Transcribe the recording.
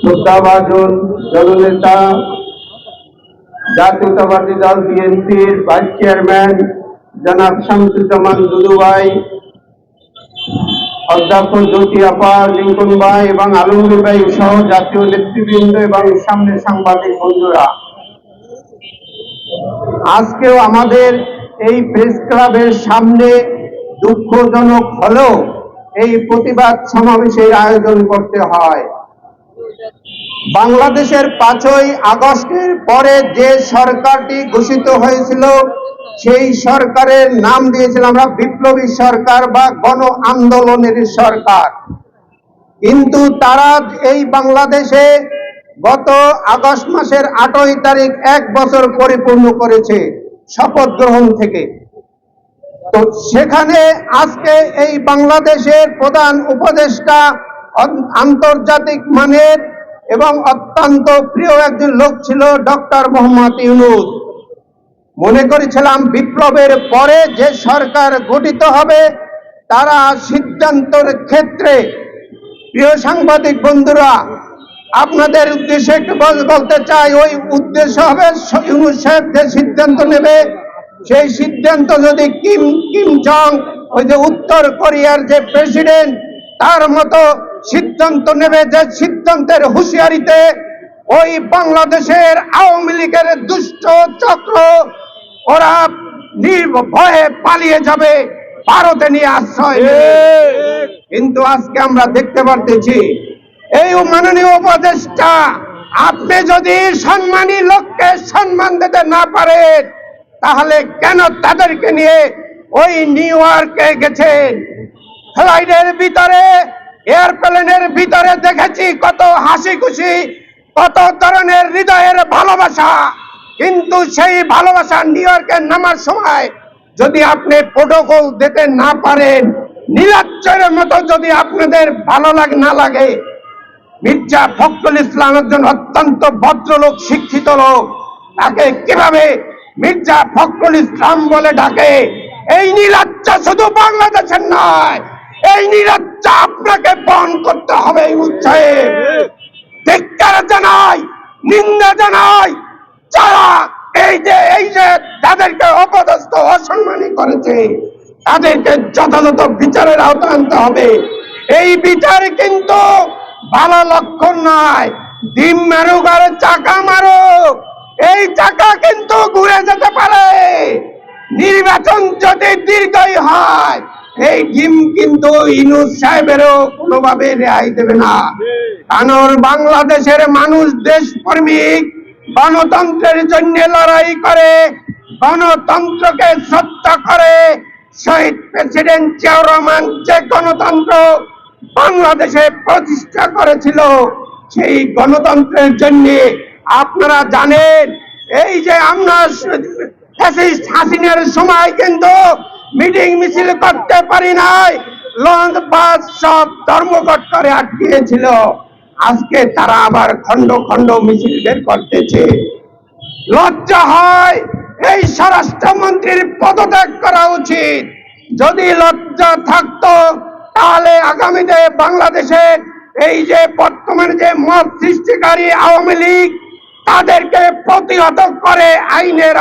শ্রদ্ধাভাজন জননেতা জাতীয়তাবাদী দল বিএনপির ভাইস চেয়ারম্যান জনাব শামসুজ্জামান অধ্যক্ষ জ্যোতি লিঙ্কন ভাই এবং আলমগীর ভাই সহ জাতীয় নেতৃবৃন্দ এবং সামনে সাংবাদিক বন্ধুরা। আজকেও আমাদের এই প্রেস ক্লাবের সামনে দুঃখজনক হলেও এই প্রতিবাদ সমাবেশের আয়োজন করতে হয়। বাংলাদেশের পাঁচই আগস্টের পরে যে সরকারটি ঘোষিত হয়েছিল, সেই সরকারের নাম দিয়েছিলাম আমরা বিপ্লবী সরকার বা গণ আন্দোলনের সরকার। কিন্তু তারা এই বাংলাদেশে গত আগস্ট মাসের আটই তারিখ এক বছর পরিপূর্ণ করেছে শপথ গ্রহণ থেকে। তো সেখানে আজকে এই বাংলাদেশের প্রধান উপদেষ্টা আন্তর্জাতিক মানের এবং অত্যন্ত প্রিয় একজন লোক ছিল ডক্টর মোহাম্মদ ইউনুস। মনে করেছিলাম বিপ্লবের পরে যে সরকার গঠিত হবে, তারা সিদ্ধান্তের ক্ষেত্রে, প্রিয় সাংবাদিক বন্ধুরা, আপনাদের উদ্দেশ্যে একটু বল- বলতে চাই, ওই উদ্দেশ্য হবে ইউনুস সাহেব যে সিদ্ধান্ত নেবে, সেই সিদ্ধান্ত যদি কিম কিম জং, ওই যে উত্তর কোরিয়ার যে প্রেসিডেন্ট, তার মতো সিদ্ধান্ত নেবে যে সিদ্ধান্তের হুঁশিয়ারিতে ওই বাংলাদেশের আওয়ামী লীগের দুষ্ট চক্র ওরা নির্ভয়ে পালিয়ে যাবে ভারতে নিয়ে আশ্রয় কিন্তু আজকে আমরা দেখতে পারতেছি এই মাননীয় উপদেষ্টা আপনি যদি সম্মানী লোককে সম্মান দিতে না পারেন তাহলে কেন তাদেরকে নিয়ে ওই নিউ ইয়র্কে গেছেন? ফ্লাইটের ভিতরে এয়ারপ্লেনের ভিতরে দেখেছি কত হাসি খুশি কত ধরনের হৃদয়ের ভালোবাসা। কিন্তু সেই ভালোবাসা নিউ ইয়র্কে নামার সময় যদি আপনি প্রোটোকল দিতে না পারেন নীলাচ্চের মতো যদি আপনাদের ভালো লাগে, না লাগে, মির্জা ফখরুল ইসলাম একজন অত্যন্ত ভদ্রলোক, শিক্ষিত লোক, তাকে কীভাবে মির্জা ফখরুল ইসলাম বলে ডাকে? এই নীলাচ্চা শুধু বাংলাদেশের নয় এই নীলাচ্চা আপনাকে বহন করতে হবে, এই উৎসাহে। ধিক্কার জানাই, নিন্দা জানাই, যারা এই যে এই যে তাদেরকে অপদস্থ, অসম্মানী করেছে, তাদেরকে যথাযথ বিচারের আওতায় আনতে হবে। এই বিচার কিন্তু ভালো লক্ষণ নয়। ডিম মারুক আর চাকা মারুক। এই চাকা কিন্তু ঘুরে যেতে পারে। নির্বাচন যদি দীর্ঘই হয় এই ডিম কিন্তু ইনুস সাহেবেরও কোনোভাবে রেহাই দেবে না। কারণ বাংলাদেশের মানুষ দেশপ্রেমিক গণতন্ত্রের জন্য লড়াই করে, গণতন্ত্রকে সত্য করে, শহীদ প্রেসিডেন্ট জিয়াউর রহমান যে গণতন্ত্র বাংলাদেশে প্রতিষ্ঠা করেছিল, সেই গণতন্ত্রের জন্য আপনারা জানেন, এই যে আমরা হাসিনার সময় কিন্তু মিটিং মিছিল করতে পারি নাই। লঞ্চ, বাস সব ধর্মঘট করে আটকিয়েছিল আজকে তারা আবার খন্ড খন্ড মিছিল বের করতেছে। লজ্জা হয়, এই স্বরাষ্ট্রমন্ত্রীর পদত্যাগ করা উচিত। যদি লজ্জা থাকতো, তাহলে আগামীতে বাংলাদেশে এই যে বর্তমানে যে মত সৃষ্টিকারী আওয়ামী লীগ, তাদেরকে প্রতিহত করে আইনের